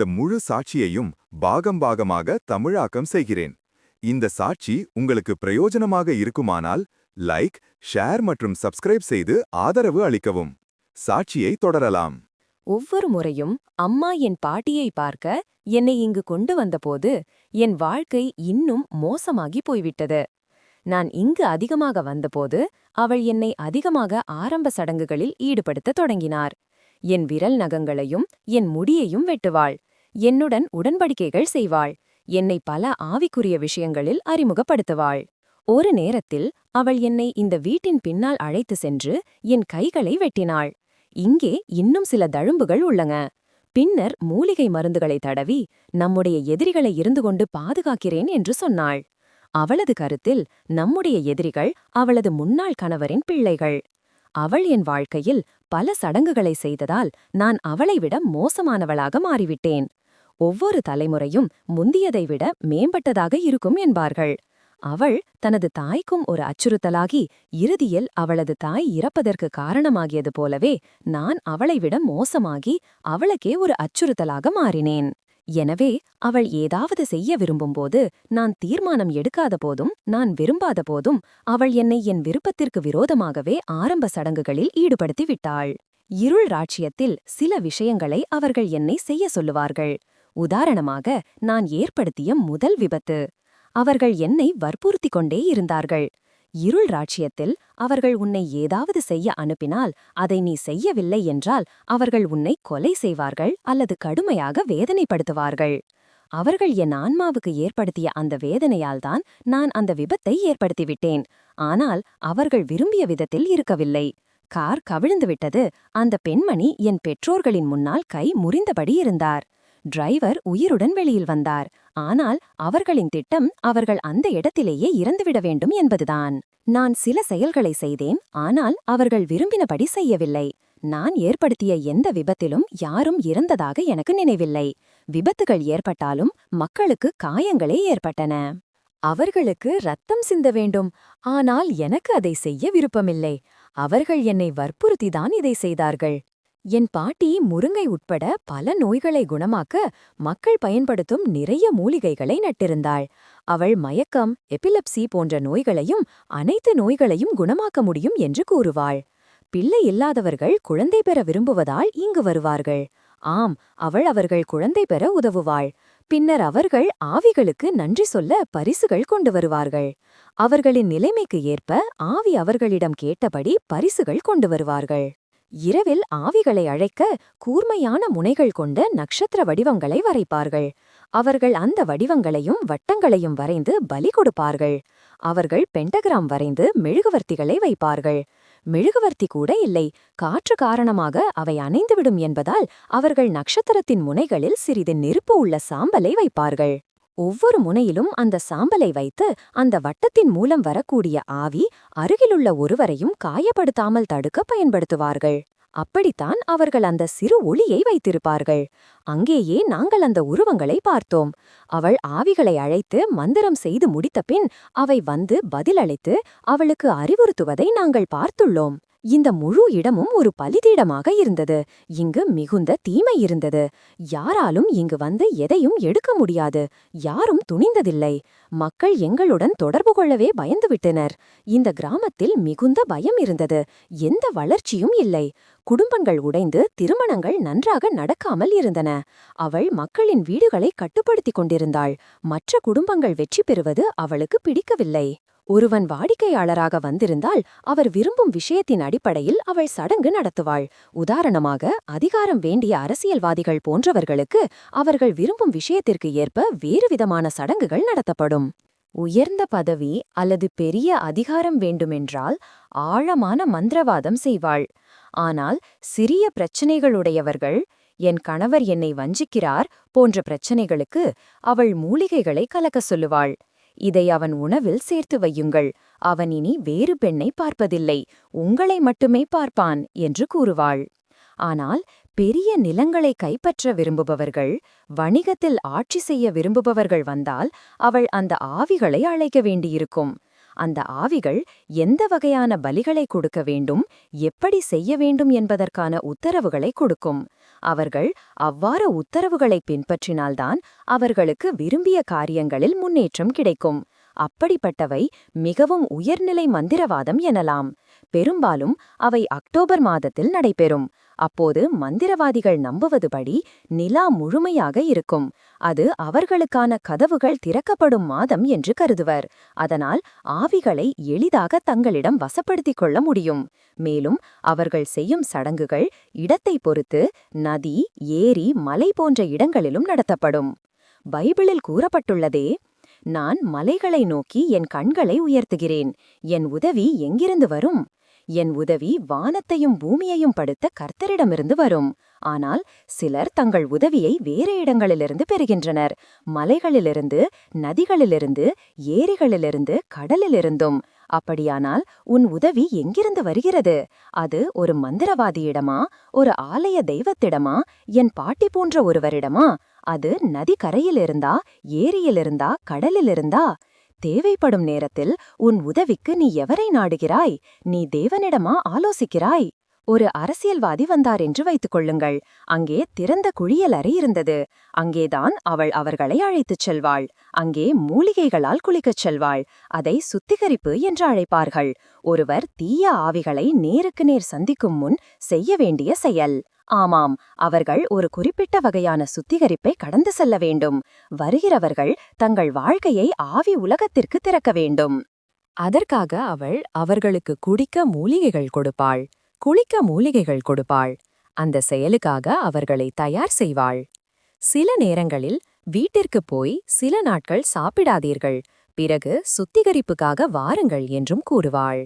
இந்த முழு சாட்சியையும் பாகம் பாகமாக தமிழாக்கம் செய்கிறேன். இந்த சாட்சி உங்களுக்கு பிரயோஜனமாக இருக்குமானால் லைக் ஷேர் மற்றும் சப்ஸ்கிரைப் செய்து ஆதரவு அளிக்கவும். சாட்சியை தொடரலாம். ஒவ்வொரு முறையும் அம்மா என் பாட்டியை பார்க்க என்னை இங்கு கொண்டு வந்தபோது என் வாழ்க்கை இன்னும் மோசமாகி போய்விட்டது. நான் இங்கு அதிகமாக வந்தபோது அவள் என்னை அதிகமாக ஆரம்ப சடங்குகளில் ஈடுபடுத்தத் தொடங்கினார். என் விரல் நகங்களையும் என் முடியையும் வெட்டுவாள். என்னுடன் உடன்படிக்கைகள் செய்வாள். என்னை பல ஆவிக்குரிய விஷயங்களில் அறிமுகப்படுத்துவாள். ஒரு நேரத்தில் அவள் என்னை இந்த வீட்டின் பின்னால் அழைத்து சென்று என் கைகளை வெட்டினாள். இங்கே இன்னும் சில தழும்புகள் உள்ளன. பின்னர் மூலிகை மருந்துகளை தடவி நம்முடைய எதிரிகளை இருந்து கொண்டு பாதுகாக்கிறேன் என்று சொன்னாள். அவளது கருத்தில் நம்முடைய எதிரிகள் அவளது முன்னாள் கணவரின் பிள்ளைகள். அவள் என் வாழ்க்கையில் பல சடங்குகளை செய்ததால் நான் அவளை விட மோசமானவளாக மாறிவிட்டேன். ஒவ்வொரு தலைமுறையும் முந்தியதை விட மேம்பட்டதாக இருக்கும் என்பார்கள். அவள் தனது தாய்க்கும் ஒரு அச்சுறுத்தலாகி இறுதியில் அவளது தாய் இறப்பதற்கு காரணமாகியது போலவே நான் அவளை விட மோசமாகி அவளுக்கே ஒரு அச்சுறுத்தலாக மாறினேன். எனவே அவள் ஏதாவது செய்ய விரும்பும்போது நான் தீர்மானம் எடுக்காத போதும் நான் விரும்பாத போதும் அவள் என்னை என் விருப்பத்திற்கு விரோதமாகவே ஆரம்ப சடங்குகளில் ஈடுபடுத்தி விட்டாள். இருள் ராட்சியத்தில் சில விஷயங்களை அவர்கள் என்னை செய்ய சொல்லுவார்கள். உதாரணமாக நான் ஏற்படுத்திய முதல் விபத்து. அவர்கள் என்னை வற்புறுத்திக் கொண்டே இருந்தார்கள். இருள் ராட்சியத்தில் அவர்கள் உன்னை ஏதாவது செய்ய அனுப்பினால் அதை நீ செய்யவில்லை என்றால் அவர்கள் உன்னை கொலை செய்வார்கள் அல்லது கடுமையாக வேதனைப்படுத்துவார்கள். அவர்கள் என் ஆன்மாவுக்கு ஏற்படுத்திய அந்த வேதனையால்தான் நான் அந்த விபத்தை ஏற்படுத்திவிட்டேன். ஆனால் அவர்கள் விரும்பிய விதத்தில் இருக்கவில்லை. கார் கவிழ்ந்துவிட்டது அந்த பெண்மணி என் பெற்றோர்களின் முன்னால் கை முறிந்தபடி இருந்தார். டிரைவர் உயிருடன் வெளியில் வந்தார். ஆனால் அவர்களின் திட்டம் அவர்கள் அந்த இடத்திலேயே இறந்துவிட வேண்டும் என்பதுதான். நான் சில செயல்களை செய்தேன். ஆனால் அவர்கள் விரும்பினபடி செய்யவில்லை. நான் ஏற்படுத்திய எந்த விபத்திலும் யாரும் இறந்ததாக எனக்கு நினைவில்லை. விபத்துகள் ஏற்பட்டாலும் மக்களுக்கு காயங்களே ஏற்பட்டன. அவர்களுக்கு ரத்தம் சிந்த வேண்டும். ஆனால் எனக்கு அதை செய்ய விருப்பமில்லை. அவர்கள் என்னை வற்புறுத்திதான் இதை செய்தார்கள். என் பாட்டி முருங்கை உட்பட பல நோய்களை குணமாக்க மக்கள் பயன்படுத்தும் நிறைய மூலிகைகளை நட்டிருந்தாள். அவள் மயக்கம் எபிலப்சி போன்ற நோய்களையும் அனைத்து நோய்களையும் குணமாக்க முடியும் என்று கூறுவாள். பிள்ளை இல்லாதவர்கள் குழந்தை பெற விரும்புவதால் இங்கு வருவார்கள். ஆம் அவள் அவர்கள் குழந்தை பெற உதவுவாள். பின்னர் அவர்கள் ஆவிகளுக்கு நன்றி சொல்ல பரிசுகள் கொண்டு வருவார்கள். அவர்களின் நிலைமைக்கு ஏற்ப ஆவி அவர்களிடம் கேட்டபடி பரிசுகள் கொண்டு வருவார்கள். இரவில் ஆவிகளை அழைக்க கூர்மையான முனைகள் கொண்ட நட்சத்திர வடிவங்களை வரைப்பார்கள். அவர்கள் அந்த வடிவங்களையும் வட்டங்களையும் வரைந்து பலி கொடுப்பார்கள். அவர்கள் பெண்டகிராம் வரைந்து மெழுகுவர்த்திகளை வைப்பார்கள். மெழுகுவர்த்தி கூட இல்லை காற்று காரணமாக அவை அணைந்துவிடும் என்பதால் அவர்கள் நட்சத்திரத்தின் முனைகளில் சிறிது நெருப்பு உள்ள சாம்பலை வைப்பார்கள். ஒவ்வொரு முனையிலும் அந்த சாம்பலை வைத்து அந்த வட்டத்தின் மூலம் வரக்கூடிய ஆவி அருகிலுள்ள ஒருவரையும் காயப்படுத்தாமல் தடுக்க பயன்படுத்துவார்கள். அப்படித்தான் அவர்கள் அந்த சிறு ஒளியை வைத்திருப்பார்கள். அங்கேயே நாங்கள் அந்த உருவங்களை பார்த்தோம். அவள் ஆவிகளை அழைத்து மந்திரம் செய்து முடித்தபின் அவை வந்து பதிலளித்து அவளுக்கு அறிவுறுத்துவதை நாங்கள் பார்த்துள்ளோம். இந்த முழு இடமும் ஒரு பலிதீடமாக இருந்தது. இங்கு மிகுந்த தீமை இருந்தது. யாராலும் இங்கு வந்து எதையும் எடுக்க முடியாது. யாரும் துணிந்ததில்லை. மக்கள் எங்களுடன் தொடர்பு கொள்ளவே பயந்துவிட்டனர். இந்த கிராமத்தில் மிகுந்த பயம் இருந்தது. எந்த வளர்ச்சியும் இல்லை. குடும்பங்கள் உடைந்து திருமணங்கள் நன்றாக நடக்காமல் இருந்தன. அவள் மக்களின் வீடுகளை கட்டுப்படுத்திக் கொண்டிருந்தாள். மற்ற குடும்பங்கள் வெற்றி பெறுவது அவளுக்கு பிடிக்கவில்லை. ஒருவன் வாடிக்கையாளராக வந்திருந்தால் அவர் விரும்பும் விஷயத்தின் அடிப்படையில் அவள் சடங்கு நடத்துவாள். உதாரணமாக அதிகாரம் வேண்டிய அரசியல்வாதிகள் போன்றவர்களுக்கு அவர்கள் விரும்பும் விஷயத்திற்கு ஏற்ப வேறுவிதமான சடங்குகள் நடத்தப்படும். உயர்ந்த பதவி அல்லது பெரிய அதிகாரம் வேண்டுமென்றால் ஆழமான மந்திரவாதம் செய்வாள். ஆனால் சிறிய பிரச்சினைகளுடையவர்கள் என் கணவர் என்னை வஞ்சிக்கிறார் போன்ற பிரச்சனைகளுக்கு அவள் மூலிகைகளை கலக்க சொல்லுவாள். இதை அவன் உணவில் சேர்த்து வையுங்கள். அவன் இனி வேறு பெண்ணை பார்ப்பதில்லை. உங்களை மட்டுமே பார்ப்பான் என்று கூறுவாள். ஆனால் பெரிய நிலங்களை கைப்பற்ற விரும்புபவர்கள் வணிகத்தில் ஆட்சி செய்ய விரும்புபவர்கள் வந்தால் அவள் அந்த ஆவிகளை அழைக்க வேண்டியிருக்கும். அந்த ஆவிகள் எந்த வகையான பலிகளை கொடுக்க வேண்டும் எப்படி செய்ய வேண்டும் என்பதற்கான உத்தரவுகளை கொடுக்கும். அவர்கள் அவ்வாறு உத்தரவுகளை பின்பற்றினால்தான் அவர்களுக்கு விரும்பிய காரியங்களில் முன்னேற்றம் கிடைக்கும். அப்படிப்பட்டவை மிகவும் உயர்நிலை மந்திரவாதம் எனலாம். பெரும்பாலும் அவை அக்டோபர் மாதத்தில் நடைபெறும். அப்போது மந்திரவாதிகள் நம்புவதுபடி நிலா முழுமையாக இருக்கும். அது அவர்களுக்கான கதவுகள் திறக்கப்படும் மாதம் என்று கருதுவர். அதனால் ஆவிகளை எளிதாக தங்களிடம் வசப்படுத்திக் கொள்ள முடியும். மேலும் அவர்கள் செய்யும் சடங்குகள் இடத்தை பொறுத்து நதி ஏரி மலை போன்ற இடங்களிலும் நடத்தப்படும். பைபிளில் கூறப்பட்டுள்ளதே நான் மலைகளை நோக்கி என் கண்களை உயர்த்துகிறேன். என் உதவி எங்கிருந்து வரும்? என் உதவி வானத்தையும் பூமியையும் படுத்த கர்த்தரிடமிருந்து வரும். ஆனால் சிலர் தங்கள் உதவியை வேறு இடங்களிலிருந்து பெறுகின்றனர். மலைகளிலிருந்து நதிகளிலிருந்து ஏரிகளிலிருந்து கடலிலிருந்தும். அப்படியானால் உன் உதவி எங்கிருந்து வருகிறது? அது ஒரு மந்திரவாதியிடமா? ஒரு ஆலய தெய்வத்திடமா? என் பாட்டி போன்ற ஒருவரிடமா? அது நதி கரையிலிருந்தா ஏரியிலிருந்தா கடலிலிருந்தா? தேவைப்படும் நேரத்தில் உன் உதவிக்கு நீ எவரை நாடுகிறாய்? நீ தேவனிடமா ஆலோசிக்கிறாய்? ஒரு அரசியல்வாதி வந்தார் என்று வைத்துக் கொள்ளுங்கள். அங்கே திறந்த குழியல் அறை இருந்தது. அங்கேதான் அவள் அவர்களை அழைத்துச் செல்வாள். அங்கே மூலிகைகளால் குளிக்கச் செல்வாள். அதை சுத்திகரிப்பு என்று அழைப்பார்கள். ஒருவர் தீய ஆவிகளை நேருக்கு நேர் சந்திக்கும் முன் செய்ய வேண்டிய செயல். ஆமாம் அவர்கள் ஒரு குறிப்பிட்ட வகையான சுத்திகரிப்பை கடந்து செல்ல வேண்டும். வருகிறவர்கள் தங்கள் வாழ்க்கையை ஆவி உலகத்திற்கு திறக்க வேண்டும். அதற்காக அவள் அவர்களுக்கு குடிக்க மூலிகைகள் கொடுப்பாள். குளிக்க மூலிகைகள் கொடுப்பாள். அந்த செயலுக்காக அவர்களை தயார் செய்வாள். சில நேரங்களில் வீட்டிற்கு போய் சில நாட்கள் சாப்பிடாதீர்கள். பிறகு சுத்திகரிப்புக்காக வாருங்கள் என்றும் கூறுவாள்.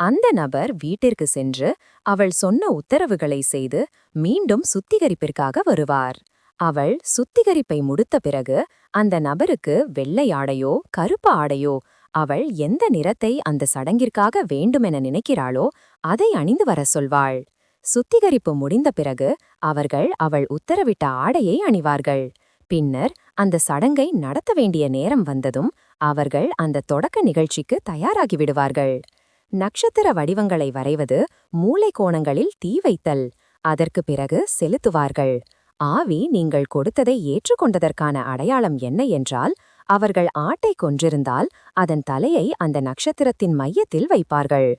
அந்த நபர் வீட்டிற்கு சென்று அவள் சொன்ன உத்தரவுகளை செய்து மீண்டும் சுத்திகரிப்பிற்காக வருவார். அவள் சுத்திகரிப்பை முடித்த பிறகு அந்த நபருக்கு வெள்ளை ஆடையோ கருப்பு ஆடையோ அவள் எந்த நிறத்தை அந்த சடங்கிற்காக வேண்டுமென நினைக்கிறாளோ அதை அணிந்து வர சொல்வாள். சுத்திகரிப்பு முடிந்த பிறகு அவர்கள் அவள் உத்தரவிட்ட ஆடையை அணிவார்கள். பின்னர் அந்த சடங்கை நடத்த வேண்டிய நேரம் வந்ததும் அவர்கள் அந்த தொடக்க நிகழ்ச்சிக்கு தயாராகி விடுவார்கள். நட்சத்திர வடிவங்களை வரைவது மூளை கோணங்களில் தீ வைத்தல். அதற்கு பிறகு செலுத்துவார்கள். ஆவி நீங்கள் கொடுத்ததை ஏற்றுக்கொண்டதற்கான அடையாளம் என்ன என்றால் அவர்கள் ஆட்டை கொன்றிருந்தால் அதன் தலையை அந்த நட்சத்திரத்தின் மையத்தில் வைப்பார்கள்.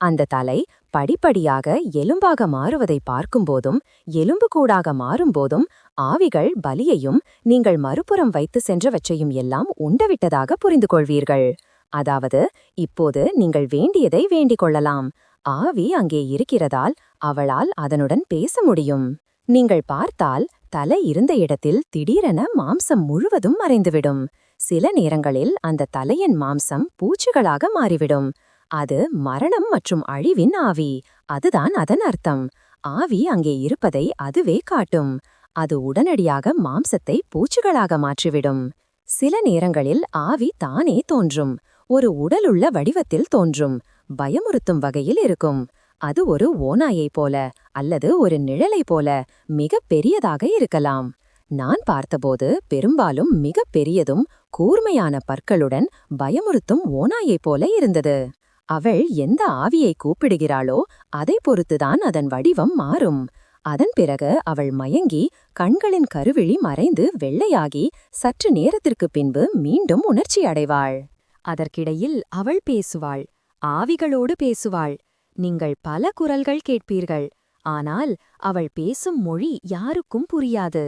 அந்த தலை படிப்படியாக எலும்பாக மாறுவதை பார்க்கும்போதும் எலும்புக்கூடாக மாறும்போதும் ஆவிகள் பலியையும் நீங்கள் மறுபுறம் வைத்து சென்றவற்றையும் எல்லாம் உண்டவிட்டதாக புரிந்து கொள்வீர்கள் அதாவது இப்போது நீங்கள் வேண்டியதை வேண்டிக் கொள்ளலாம். ஆவி அங்கே இருக்கிறதால் அவளால் அதனுடன் பேச முடியும். நீங்கள் பார்த்தால் தலை இருந்த இடத்தில் திடீரென மாம்சம் முழுவதும் மறைந்துவிடும். சில நேரங்களில் அந்த தலையின் மாம்சம் பூச்சிகளாக மாறிவிடும். அது மரணம் மற்றும் அழிவின் ஆவி. அதுதான் அதன் அர்த்தம். ஆவி அங்கே இருப்பதை அதுவே காட்டும். அது உடனடியாக மாம்சத்தை பூச்சிகளாக மாற்றிவிடும். சில நேரங்களில் ஆவி தானே தோன்றும். ஒரு உடலுள்ள வடிவத்தில் தோன்றும். பயமுறுத்தும் வகையில் இருக்கும். அது ஒரு ஓநாயைப் போல அல்லது ஒரு நிழலைப் போல மிக பெரியதாக இருக்கலாம். நான் பார்த்தபோது பெரும்பாலும் மிக பெரியதும் கூர்மையான பற்களுடன் பயமுறுத்தும் ஓநாயைப் போல இருந்தது. அவள் எந்த ஆவியை கூப்பிடுகிறாளோ அதை பொறுத்துதான் அதன் வடிவம் மாறும். அதன் பிறகு அவள் மயங்கி கண்களின் கருவிழி மறைந்து வெள்ளையாகி சற்று நேரத்திற்குப் பின்பு மீண்டும் உணர்ச்சி அடைவாள். அதற்கிடையில் அவள் பேசுவாள் ஆவிகளோடு பேசுவாள். நீங்கள் பல குரல்கள் கேட்பீர்கள் ஆனால் அவள் பேசும் மொழி யாருக்கும் புரியாது.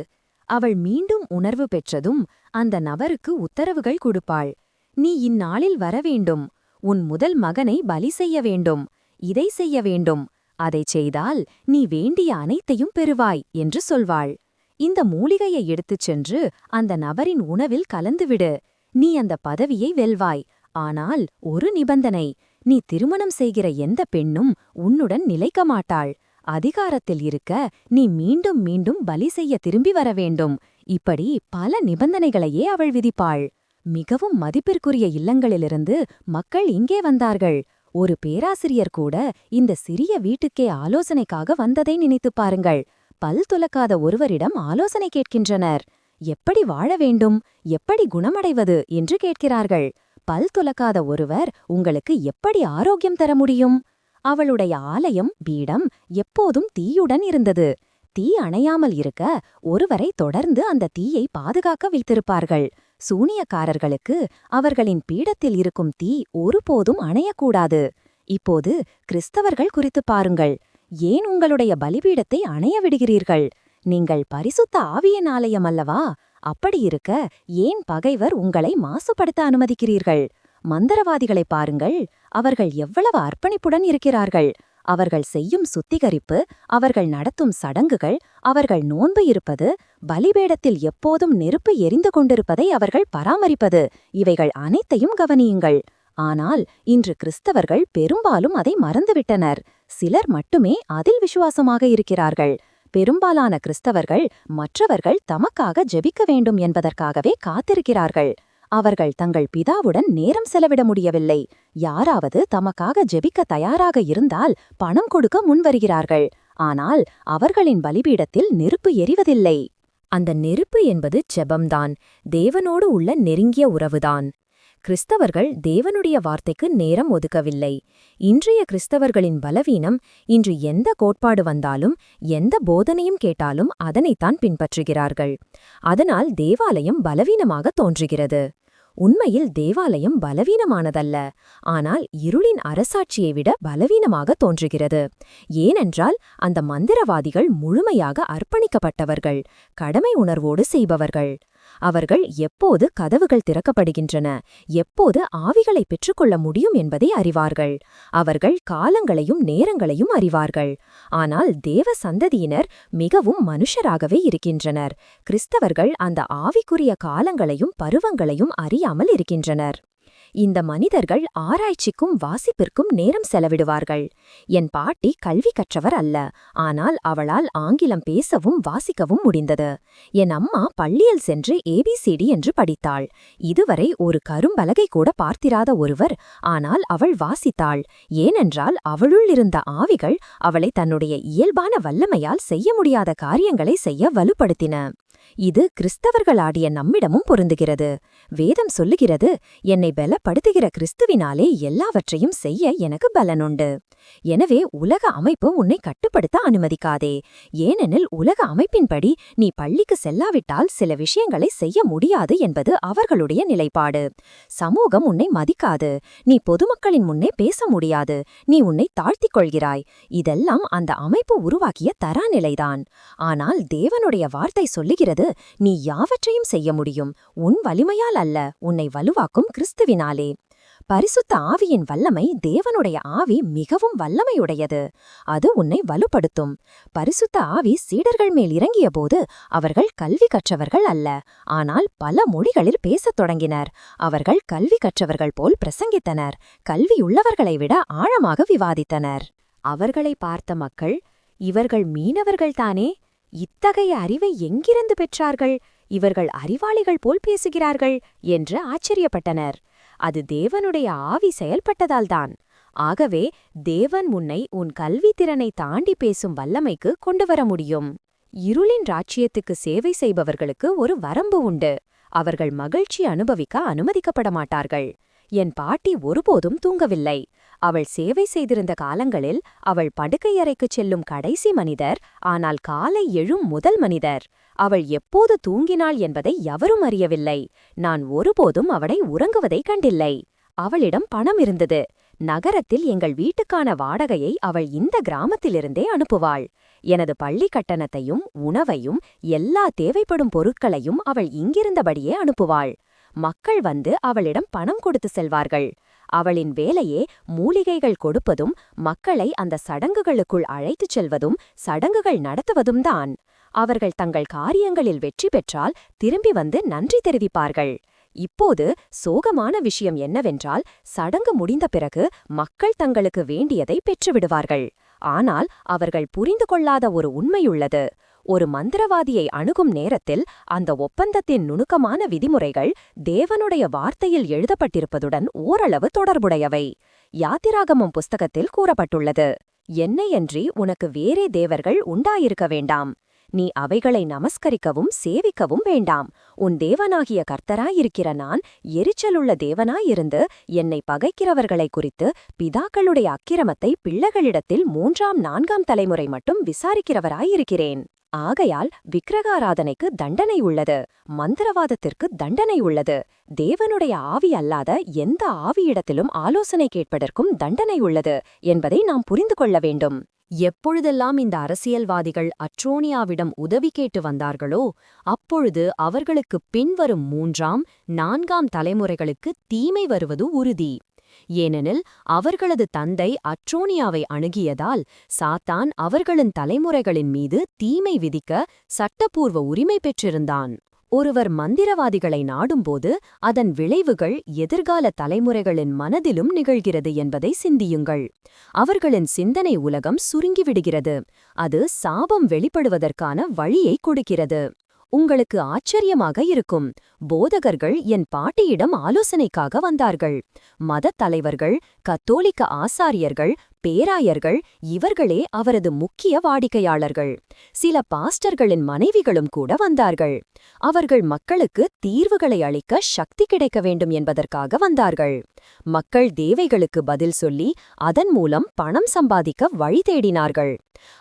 அவள் மீண்டும் உணர்வு பெற்றதும் அந்த நபருக்கு உத்தரவுகள் கொடுப்பாள். நீ இந்நாளில் வரவேண்டும் உன் முதல் மகனை பலி செய்ய வேண்டும். இதை செய்ய வேண்டும். அதைச் செய்தால் நீ வேண்டிய அனைத்தையும் பெறுவாய் என்று சொல்வாள். இந்த மூலிகையை எடுத்துச் சென்று அந்த நபரின் உணவில் கலந்துவிடு. நீ அந்த பதவியை வெல்வாய். ஆனால் ஒரு நிபந்தனை. நீ திருமணம் செய்கிற எந்த பெண்ணும் உன்னுடன் நிலைக்க மாட்டாள் அதிகாரத்தில் இருக்க நீ மீண்டும் மீண்டும் பலி செய்ய திரும்பி வர வேண்டும். இப்படி பல நிபந்தனைகளையே அவள் விதிப்பாள். மிகவும் மதிப்பிற்குரிய இல்லங்களிலிருந்து மக்கள் இங்கே வந்தார்கள். ஒரு பேராசிரியர் கூட இந்த சிறிய வீட்டுக்கே ஆலோசனைக்காக வந்ததை நினைத்துப் பாருங்கள். பல் துலக்காத ஒருவரிடம் ஆலோசனை கேட்கின்றனர். எப்படி வாழ வேண்டும்? எப்படி குணமடைவது? என்று கேட்கிறார்கள். பல் துலக்காத ஒருவர் உங்களுக்கு எப்படி ஆரோக்கியம் தர முடியும்? அவளுடைய ஆலயம் பீடம் எப்போதும் தீயுடன் இருந்தது. தீ அணையாமல் இருக்க ஒருவரை தொடர்ந்து அந்த தீயை பாதுகாக்க வைத்திருப்பார்கள். சூனியக்காரர்களுக்கு அவர்களின் பீடத்தில் இருக்கும் தீ ஒருபோதும் அணையக்கூடாது. இப்போது கிறிஸ்தவர்கள் குறித்துப் பாருங்கள். ஏன் உங்களுடைய பலிபீடத்தை அணைய விடுகிறீர்கள்? நீங்கள் பரிசுத்த ஆவியின் ஆலயம் அல்லவா? அப்படி இருக்க ஏன் பகைவர் உங்களை மாசுபடுத்த அனுமதிக்கிறீர்கள்? மந்திரவாதிகளை பாருங்கள். அவர்கள் எவ்வளவு அர்ப்பணிப்புடன் இருக்கிறார்கள். அவர்கள் செய்யும் சுத்திகரிப்பு அவர்கள் நடத்தும் சடங்குகள் அவர்கள் நோன்பு இருப்பது பலிபேடத்தில் எப்போதும் நெருப்பு எரிந்து கொண்டிருப்பதை அவர்கள் பராமரிப்பது. இவைகள் அனைத்தையும் கவனியுங்கள். ஆனால் இன்று கிறிஸ்தவர்கள் பெரும்பாலும் அதை மறந்துவிட்டனர். சிலர் மட்டுமே அதில் விசுவாசமாக இருக்கிறார்கள். பெரும்பாலான கிறிஸ்தவர்கள் மற்றவர்கள் தமக்காக ஜெபிக்க வேண்டும் என்பதற்காகவே காத்திருக்கிறார்கள். அவர்கள் தங்கள் பிதாவுடன் நேரம் செலவிட முடியவில்லை. யாராவது தமக்காக ஜெபிக்க தயாராக இருந்தால் பணம் கொடுக்க முன்வருகிறார்கள். ஆனால் அவர்களின் பலிபீடத்தில் நெருப்பு எரிவதில்லை. அந்த நெருப்பு என்பது ஜெபம்தான் தேவனோடு உள்ள நெருங்கிய உறவுதான். கிறிஸ்தவர்கள் தேவனுடைய வார்த்தைக்கு நேரம் ஒதுக்கவில்லை. இன்றைய கிறிஸ்தவர்களின் பலவீனம் இன்று எந்த கோட்பாடு வந்தாலும் எந்த போதனையும் கேட்டாலும் அதனைத்தான் பின்பற்றுகிறார்கள். அதனால் தேவாலயம் பலவீனமாக தோன்றுகிறது. உண்மையில் தேவாலயம் பலவீனமானதல்ல. ஆனால் இருளின் அரசாட்சியை விட பலவீனமாக தோன்றுகிறது. ஏனென்றால் அந்த மந்திரவாதிகள் முழுமையாக அர்ப்பணிக்கப்பட்டவர்கள் கடமை உணர்வோடு செய்பவர்கள். அவர்கள் எப்போது கதவுகள் திறக்கப்படுகின்றன எப்போது ஆவிகளை பெற்றுக்கொள்ள முடியும் என்பதை அறிவார்கள். அவர்கள் காலங்களையும் நேரங்களையும் அறிவார்கள். ஆனால் தேவ சந்ததியினர் மிகவும் மனுஷராகவே இருக்கின்றனர். கிறிஸ்தவர்கள் அந்த ஆவிக்குரிய காலங்களையும் பருவங்களையும் அறியாமல் இருக்கின்றனர். இந்த மனிதர்கள் ஆராய்ச்சிக்கும் வாசிப்பிற்கும் நேரம் செலவிடுவார்கள். என் பாட்டி கல்வி கற்றவர் அல்ல. ஆனால் அவளால் ஆங்கிலம் பேசவும் வாசிக்கவும் முடிந்தது. என் அம்மா பள்ளியில் சென்று ஏபிசிடி என்று படித்தாள். இதுவரை ஒரு கரும்பலகை கூட பார்த்திராத ஒருவர். ஆனால் அவள் வாசித்தாள். ஏனென்றால் அவளுள் இருந்த ஆவிகள் அவளை தன்னுடைய இயல்பான வல்லமையால் செய்ய முடியாத காரியங்களை செய்ய வலுப்படுத்தின. இது கிறிஸ்தவர்களாடிய நம்மிடமும் பொருந்துகிறது. வேதம் சொல்லுகிறது என்னை பலப்படுத்துகிற கிறிஸ்துவினாலே எல்லாவற்றையும் செய்ய எனக்கு பலனுண்டு. எனவே உலக அமைப்பு உன்னை கட்டுப்படுத்த அனுமதிக்காதே. ஏனெனில் உலக அமைப்பின்படி நீ பள்ளிக்கு செல்லாவிட்டால் சில விஷயங்களை செய்ய முடியாது என்பது அவர்களுடைய நிலைப்பாடு. சமூகம் உன்னை மதிக்காது. நீ பொதுமக்களின் முன்னே பேச முடியாது. நீ உன்னை தாழ்த்திக் கொள்கிறாய். இதெல்லாம் அந்த அமைப்பு உருவாக்கிய தராநிலைதான். ஆனால் தேவனுடைய வார்த்தை சொல்லுகிறது நீ யாவற்றையும் செய்ய முடியும். உன் வலிமையால் அல்ல உன்னை வலுவாக்கும் கிறிஸ்துவினால். பரிசுத்த ஆவியின் வல்லமை தேவனுடைய ஆவி மிகவும் வல்லமையுடையது. அது உன்னை வலுப்படுத்தும். பரிசுத்த ஆவி சீடர்கள் மேல் இறங்கியபோது அவர்கள் கல்வி கற்றவர்கள் அல்ல. ஆனால் பல மொழிகளில் பேசத் தொடங்கினர். அவர்கள் கல்வி கற்றவர்கள் போல் பிரசங்கித்தனர். கல்வியுள்ளவர்களை விட ஆழமாக விவாதித்தனர். அவர்களை பார்த்த மக்கள் இவர்கள் மீனவர்கள்தானே இத்தகைய அறிவை எங்கிருந்து பெற்றார்கள்? இவர்கள் அறிவாளிகள் போல் பேசுகிறார்கள் என்று ஆச்சரியப்பட்டனர். அது தேவனுடைய ஆவி செயல்பட்டதால்தான். ஆகவே தேவன் உன்னை உன் கல்வித்திறனை தாண்டி பேசும் வல்லமைக்கு கொண்டு வர முடியும். இருளின் ராச்சியத்துக்கு சேவை செய்பவர்களுக்கு ஒரு வரம்பு உண்டு. அவர்கள் மகிழ்ச்சி அனுபவிக்க அனுமதிக்கப்பட மாட்டார்கள் என் பாட்டி ஒருபோதும் தூங்கவில்லை. அவள் சேவை செய்திருந்த காலங்களில் அவள் படுக்கையறைக்குச் செல்லும் கடைசி மனிதர் ஆனால் காலை எழும் முதல் மனிதர். அவள் எப்போது தூங்கினாள் என்பதை எவரும் அறியவில்லை. நான் ஒருபோதும் அவளை உறங்குவதைக் கண்டில்லை. அவளிடம் பணம் இருந்தது. நகரத்தில் எங்கள் வீட்டுக்கான வாடகையை அவள் இந்த கிராமத்திலிருந்தே அனுப்புவாள். எனது பள்ளி கட்டணத்தையும் உணவையும் எல்லா தேவைப்படும் பொருட்களையும் அவள் இங்கிருந்தபடியே அனுப்புவாள். மக்கள் வந்து அவளிடம் பணம் கொடுத்து செல்வார்கள். அவளின் வேலையே மூலிகைகள் கொடுப்பதும் மக்களை அந்த சடங்குகளுக்குள் அழைத்துச் செல்வதும் சடங்குகள் நடத்துவதும் தான். அவர்கள் தங்கள் காரியங்களில் வெற்றி பெற்றால் திரும்பி வந்து நன்றி தெரிவிப்பார்கள். இப்போது சோகமான விஷயம் என்னவென்றால் சடங்கு முடிந்த பிறகு மக்கள் தங்களுக்கு வேண்டியதை பெற்றுவிடுவார்கள். ஆனால் அவர்கள் புரிந்து கொள்ளாத ஒரு உண்மையுள்ளது. ஒரு மந்திரவாதியை அணுகும் நேரத்தில் அந்த ஒப்பந்தத்தின் நுணுக்கமான விதிமுறைகள் தேவனுடைய வார்த்தையில் எழுதப்பட்டிருப்பதுடன் ஓரளவு தொடர்புடையவை. யாத்திராகமம் புஸ்தகத்தில் கூறப்பட்டுள்ளது என்னையன்றி உனக்கு வேறே தேவர்கள் உண்டாயிருக்க வேண்டாம். நீ அவைகளை நமஸ்கரிக்கவும் சேவிக்கவும் வேண்டாம். உன் தேவனாகிய கர்த்தராயிருக்கிற நான் எரிச்சலுள்ள தேவனாயிருந்து என்னை பகைக்கிறவர்களை குறித்து பிதாக்களுடைய அக்கிரமத்தை பிள்ளைகளிடத்தில் மூன்றாம் நான்காம் தலைமுறை மட்டும் விசாரிக்கிறவராயிருக்கிறேன். ஆகையால் விக்கிரகாராதனைக்கு தண்டனை உள்ளது. மந்திரவாதத்திற்கு தண்டனை உள்ளது. தேவனுடைய ஆவி அல்லாத எந்த ஆவியிடத்திலும் ஆலோசனை கேட்பதற்கும் தண்டனை உள்ளது என்பதை நாம் புரிந்து கொள்ள வேண்டும். எப்பொழுதெல்லாம் இந்த அரசியல்வாதிகள் அட்ரோனியாவிடம் உதவி கேட்டு வந்தார்களோ அப்பொழுது அவர்களுக்கு பின்வரும் மூன்றாம் நான்காம் தலைமுறைகளுக்கு தீமை வருவது உறுதி. ஏனெனில் அவர்களது தந்தை அட்ரோனியாவை அணுகியதால் சாத்தான் அவர்களின் தலைமுறைகளின் மீது தீமை விதிக்க சட்டப்பூர்வ உரிமை பெற்றிருந்தான். ஒருவர் மந்திரவாதிகளை நாடும்போது அதன் விளைவுகள் எதிர்கால தலைமுறைகளின் மனதிலும் நிகழ்கிறது என்பதை சிந்தியுங்கள். அவர்களின் சிந்தனை உலகம் சுருங்கிவிடுகிறது. அது சாபம் வெளிப்படுவதற்கான வழியை கொடுக்கிறது. உங்களுக்கு ஆச்சரியமாக இருக்கும். போதகர்கள் என் பாட்டியிடம் ஆலோசனைக்காக வந்தார்கள். மதத் தலைவர்கள் கத்தோலிக்க ஆசாரியர்கள் பேராயர்கள் இவர்களே அவரது முக்கிய வாடிக்கையாளர்கள். சில பாஸ்டர்களின் மனைவிகளும் கூட வந்தார்கள். அவர்கள் மக்களுக்கு தீர்வுகளை அளிக்க சக்தி கிடைக்க வேண்டும் என்பதற்காக வந்தார்கள். மக்கள் தேவைகளுக்கு பதில் சொல்லி அதன் மூலம் பணம் சம்பாதிக்க வழி தேடினார்கள்.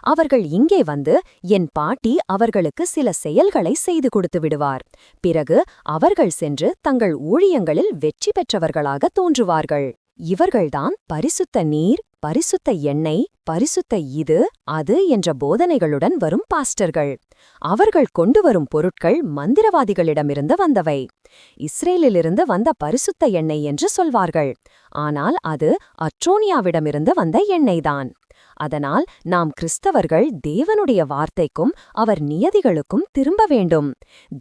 அவர்கள் இங்கே வந்து என் பாட்டி அவர்களுக்கு சில செயல்களை செய்து கொடுத்து விடுவார். பிறகு அவர்கள் சென்று தங்கள் ஊழியங்களில் வெற்றி பெற்றவர்களாக தோன்றுவார்கள். இவர்கள்தான் பரிசுத்த நீர் பரிசுத்த எண்ணெய் பரிசுத்த இது அது என்ற போதனைகளுடன் வரும் பாஸ்டர்கள். அவர்கள் கொண்டு வரும் பொருட்கள் மந்திரவாதிகளிடமிருந்து வந்தவை. இஸ்ரேலிலிருந்து வந்த பரிசுத்த எண்ணெய் என்று சொல்வார்கள். ஆனால் அது அட்ரோனியாவிடமிருந்து வந்த எண்ணெய்தான். அதனால் நாம் கிறிஸ்தவர்கள் தேவனுடைய வார்த்தைக்கும் அவர் நியதிகளுக்கும் திரும்ப வேண்டும்.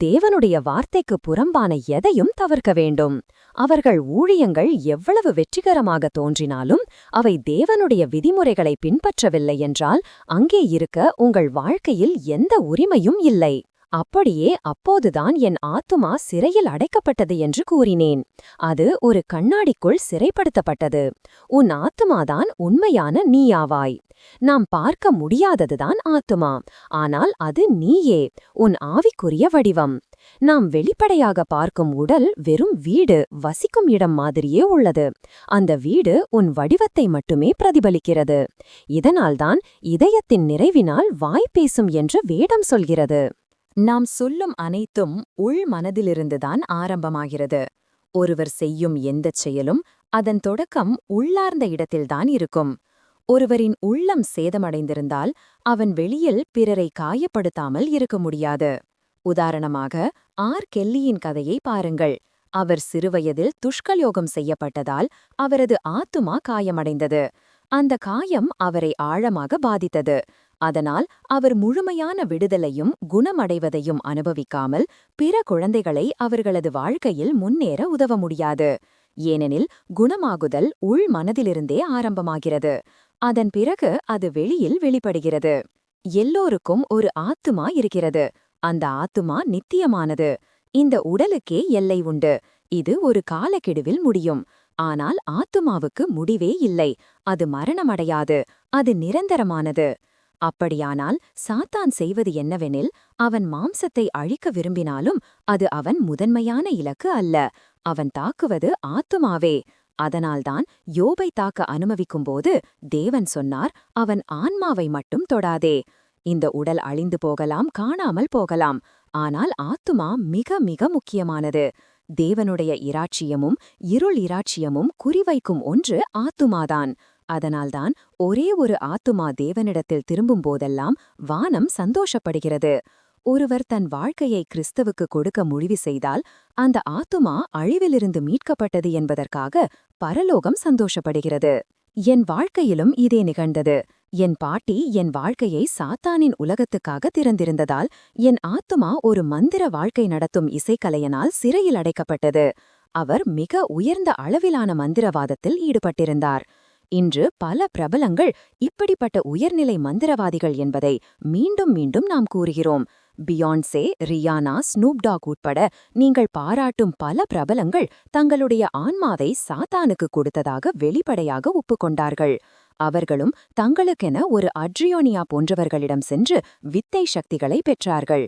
தேவனுடைய வார்த்தைக்கு புறம்பான எதையும் தவிர்க்க வேண்டும். அவர்கள் ஊழியங்கள் எவ்வளவு வெற்றிகரமாக தோன்றினாலும் அவை தேவனுடைய விதிமுறைகளை பின்பற்றவில்லை என்றால் அங்கே இருக்க உங்கள் வாழ்க்கையில் எந்த உரிமையும் இல்லை. அப்படியே அப்போதுதான் என் ஆத்துமா சிறையில் அடைக்கப்பட்டது என்று கூறினேன். அது ஒரு கண்ணாடிக்குள் சிறைப்படுத்தப்பட்டது. உன் ஆத்துமாதான் உண்மையான நீயாவாய். நாம் பார்க்க முடியாததுதான் ஆத்துமா. ஆனால் அது நீயே. உன் ஆவிக்குரிய வடிவம். நாம் வெளிப்படையாக பார்க்கும் உடல் வெறும் வீடு வசிக்கும் இடம் மாதிரியே உள்ளது. அந்த வீடு உன் வடிவத்தை மட்டுமே பிரதிபலிக்கிறது. இதனால்தான் இதயத்தின் நிறைவினால் வாய் பேசும் என்று வேடம் சொல்கிறது. நாம் சொல்லும் அனைத்தும் உள் மனதிலிருந்துதான் ஆரம்பமாகிறது. ஒருவர் செய்யும் எந்தச் செயலும் அதன் தொடக்கம் உள்ளார்ந்த இடத்தில்தான் இருக்கும். ஒருவரின் உள்ளம் சேதமடைந்திருந்தால் அவன் வெளியில் பிறரை காயப்படுத்தாமல் இருக்க முடியாது. உதாரணமாக ஆர். கெல்லியின் கதையை பாருங்கள். அவர் சிறுவயதில் துஷ்கலயோகம் செய்யப்பட்டதால் அவரது ஆத்துமா காயமடைந்தது. அந்த காயம் அவரை ஆழமாக பாதித்தது. அதனால் அவர் முழுமையான விடுதலையும் குணமடைவதையும் அனுபவிக்காமல் பிற குழந்தைகளை அவர்களது வாழ்க்கையில் முன்னேற உதவ முடியாது. ஏனெனில் குணமாகுதல் உள் மனதிலிருந்தே ஆரம்பமாகிறது. அதன் பிறகு அது வெளியில் வெளிப்படுகிறது. எல்லோருக்கும் ஒரு ஆத்துமா இருக்கிறது. அந்த ஆத்துமா நித்தியமானது. இந்த உடலுக்கே எல்லை உண்டு. இது ஒரு காலக்கெடுவில் முடியும். ஆனால் ஆத்துமாவுக்கு முடிவே இல்லை. அது மரணமடையாது. அது நிரந்தரமானது. அப்படியானால் சாத்தான் செய்வது என்னவெனில் அவன் மாம்சத்தை அழிக்க விரும்பினாலும் அது அவன் முதன்மையான இலக்கு அல்ல. அவன் தாக்குவது ஆத்துமாவே. அதனால்தான் யோபை தாக்க அனுமதிக்கும்போது தேவன் சொன்னார் அவன் ஆன்மாவை மட்டும் தொடாதே. இந்த உடல் அழிந்து போகலாம் காணாமல் போகலாம். ஆனால் ஆத்துமா மிக மிக முக்கியமானது. தேவனுடைய இராட்சியமும் இருள் இராட்சியமும் குறிவைக்கும் ஒன்று ஆத்துமாதான். அதனால்தான் ஒரே ஒரு ஆத்துமா தேவனிடத்தில் திரும்பும் போதெல்லாம் வானம் சந்தோஷப்படுகிறது. ஒருவர் தன் வாழ்க்கையை கிறிஸ்தவுக்கு கொடுக்க முடிவு செய்தால் அந்த ஆத்துமா அழிவிலிருந்து மீட்கப்பட்டது என்பதற்காக பரலோகம் சந்தோஷப்படுகிறது. என் வாழ்க்கையிலும் இதே நிகழ்ந்தது. என் பாட்டி என் வாழ்க்கையை சாத்தானின் உலகத்துக்காக திறந்திருந்ததால் என் ஆத்துமா ஒரு மந்திர வாழ்க்கை நடத்தும் இசைக்கலையனால் சிறையில் அடைக்கப்பட்டது. அவர் மிக உயர்ந்த அளவிலான மந்திரவாதத்தில் ஈடுபட்டிருந்தார். இன்று பல பிரபலங்கள் இப்படிப்பட்ட உயர்நிலை மந்திரவாதிகள் என்பதை மீண்டும் மீண்டும் நாம் கூறுகிறோம். பியான்சே ரியானா ஸ்னூப்டாக் உட்பட நீங்கள் பாராட்டும் பல பிரபலங்கள் தங்களுடைய ஆன்மாவை சாத்தானுக்கு கொடுத்ததாக வெளிப்படையாக ஒப்புக்கொண்டார்கள். அவர்களும் தங்களுக்கென ஒரு அட்ரியோனியா போன்றவர்களிடம் சென்று வித்தை சக்திகளை பெற்றார்கள்.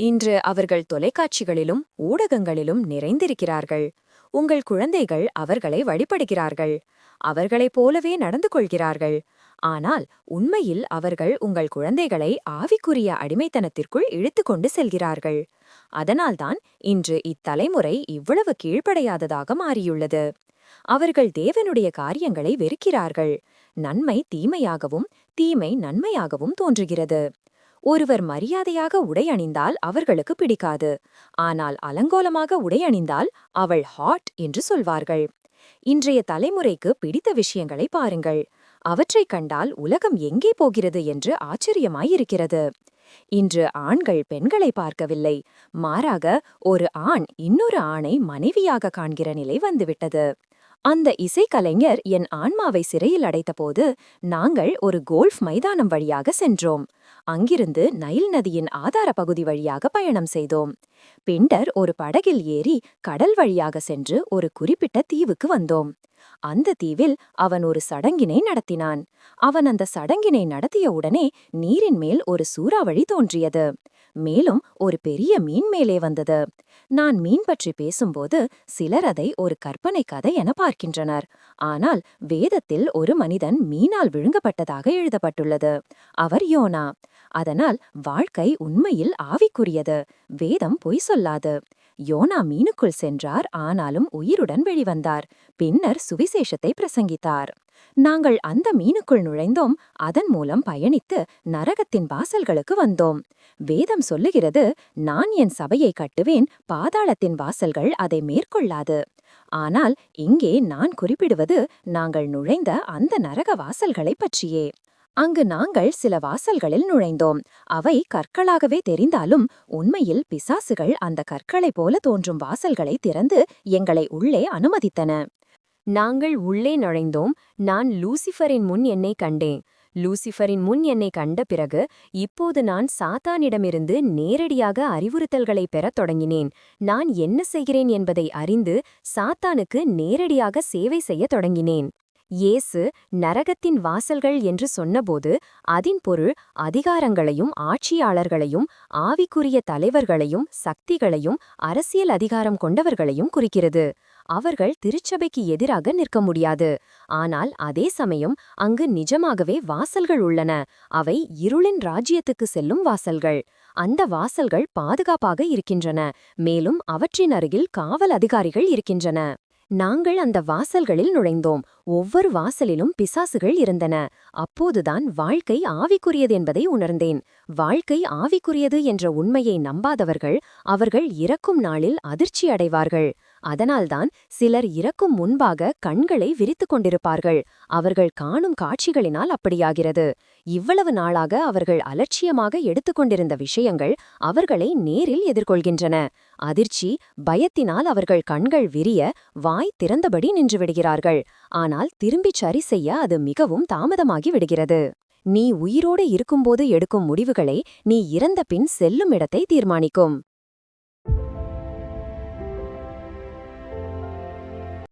இன்று அவர்கள் தொலைக்காட்சிகளிலும் ஊடகங்களிலும் நிறைந்திருக்கிறார்கள். உங்கள் குழந்தைகள் அவர்களை வழிபடுகிறார்கள். அவர்களைப் போலவே நடந்து கொள்கிறார்கள் ஆனால் உண்மையில் அவர்கள் உங்கள் குழந்தைகளை ஆவிக்குரிய அடிமைத்தனத்திற்குள் இழுத்து கொண்டு செல்கிறார்கள். அதனால்தான் இன்று இத்தலைமுறை இவ்வளவு கீழ்ப்படையாததாக மாறியுள்ளது. அவர்கள் தேவனுடைய காரியங்களை வெறுக்கிறார்கள். நன்மை தீமையாகவும் தீமை நன்மையாகவும் தோன்றுகிறது. ஒருவர் மரியாதையாக உடை அணிந்தால் அவர்களுக்கு பிடிக்காது. ஆனால் அலங்கோலமாக உடை அணிந்தால் அவள் ஹாட் என்று சொல்வார்கள். இன்றைய தலைமுறைக்கு பிடித்த விஷயங்களை பாருங்கள். அவற்றைக் கண்டால் உலகம் எங்கே போகிறது என்று ஆச்சரியமாயிருக்கிறது. இன்று ஆண்கள் பெண்களை பார்க்கவில்லை. மாறாக ஒரு ஆண் இன்னொரு ஆணை மனைவியாக காண்கிற நிலை வந்துவிட்டது. அந்த இசைக்கலைஞர் என் ஆன்மாவை சிறையில் அடைத்தபோது நாங்கள் ஒரு கோல்ஃப் மைதானம் வழியாக சென்றோம். அங்கிருந்து நைல் நதியின் ஆதார பகுதி வழியாக பயணம் செய்தோம். பின்னர் ஒரு படகில் ஏறி கடல் வழியாக சென்று ஒரு குறிப்பிட்ட தீவுக்கு வந்தோம். அந்த தீவில் அவன் ஒரு சடங்கினை நடத்தினான். அவன் அந்த சடங்கினை நடத்திய உடனே நீரின் மேல் ஒரு சூறாவளி தோன்றியது. மேலும் ஒரு பெரிய மீன் மேலே வந்தது. நான் மீன் பற்றி பேசும்போது சிலர் அதை ஒரு கற்பனை கதை என பார்க்கின்றனர். ஆனால் வேதத்தில் ஒரு மனிதன் மீனால் விழுங்கப்பட்டதாக எழுதப்பட்டுள்ளது. அவர் யோனா. அதனால் வாழ்க்கை உண்மையில் ஆவிக்குரியது. வேதம் பொய் சொல்லாது. யோனா மீனுக்குள் சென்றார். ஆனாலும் உயிருடன் வெளிவந்தார். பின்னர் சுவிசேஷத்தை பிரசங்கித்தார். நாங்கள் அந்த மீனுக்குள் நுழைந்தோம். அதன் மூலம் பயணித்து நரகத்தின் வாசல்களுக்கு வந்தோம். வேதம் சொல்லுகிறது நான் என் சபையை கட்டுவேன் பாதாளத்தின் வாசல்கள் அதை மேற்கொள்ளாது. ஆனால் இங்கே நான் குறிப்பிடுவது நாங்கள் நுழைந்த அந்த நரக வாசல்களைப் பற்றியே. அங்கு நாங்கள் சில வாசல்களில் நுழைந்தோம். அவை கற்களாகவே தெரிந்தாலும் உண்மையில் பிசாசுகள் அந்த கற்களைப் போல தோன்றும் வாசல்களை திறந்து எங்களை உள்ளே அனுமதித்தன. நாங்கள் உள்ளே நுழைந்தோம். நான் லூசிஃபரின் முன் என்னை கண்டேன். லூசிஃபரின் முன் என்னை கண்ட பிறகு இப்போது நான் சாத்தானிடமிருந்து நேரடியாக அறிவுறுத்தல்களை பெறத் தொடங்கினேன். நான் என்ன செய்கிறேன் என்பதை அறிந்து சாத்தானுக்கு நேரடியாக சேவை செய்யத் தொடங்கினேன். இயேசு நரகத்தின் வாசல்கள் என்று சொன்னபோது அதின் பொருள் அதிகாரங்களையும் ஆட்சியாளர்களையும் ஆவிக்குரிய தலைவர்களையும் சக்திகளையும் அரசியல் அதிகாரம் கொண்டவர்களையும் குறிக்கிறது. அவர்கள் திருச்சபைக்கு எதிராக நிற்க முடியாது. ஆனால் அதே சமயம் அங்கு நிஜமாகவே வாசல்கள் உள்ளன. அவை இருளின் ராஜ்யத்துக்கு செல்லும் வாசல்கள். அந்த வாசல்கள் பாதுகாப்பாக இருக்கின்றன. மேலும் அவற்றின் அருகில் காவல் அதிகாரிகள் இருக்கின்றன. நாங்கள் அந்த வாசல்களில் நுழைந்தோம். ஒவ்வொரு வாசலிலும் பிசாசுகள் இருந்தன. அப்போதுதான் வாழ்க்கை ஆவிக்குரியது என்பதை உணர்ந்தேன். வாழ்க்கை ஆவிக்குரியது என்ற உண்மையை நம்பாதவர்கள் அவர்கள் இறக்கும் நாளில் அதிர்ச்சி அடைவார்கள் அதனால்தான் சிலர் இறக்கும் முன்பாக கண்களை விரித்துக் கொண்டிருப்பார்கள். அவர்கள் காணும் காட்சிகளினால் அப்படியாகிறது. இவ்வளவு நாளாக அவர்கள் அலட்சியமாக எடுத்துக்கொண்டிருந்த விஷயங்கள் அவர்களை நேரில் எதிர்கொள்கின்றன. அதிர்ச்சி பயத்தினால் அவர்கள் கண்கள் விரிய வாய் திறந்தபடி நின்றுவிடுகிறார்கள் ஆனால் திரும்பிச் சரி செய்ய அது மிகவும் தாமதமாகி விடுகிறது. நீ உயிரோடு இருக்கும்போது எடுக்கும் முடிவுகளை நீ இறந்த பின் செல்லும் இடத்தை தீர்மானிக்கும்.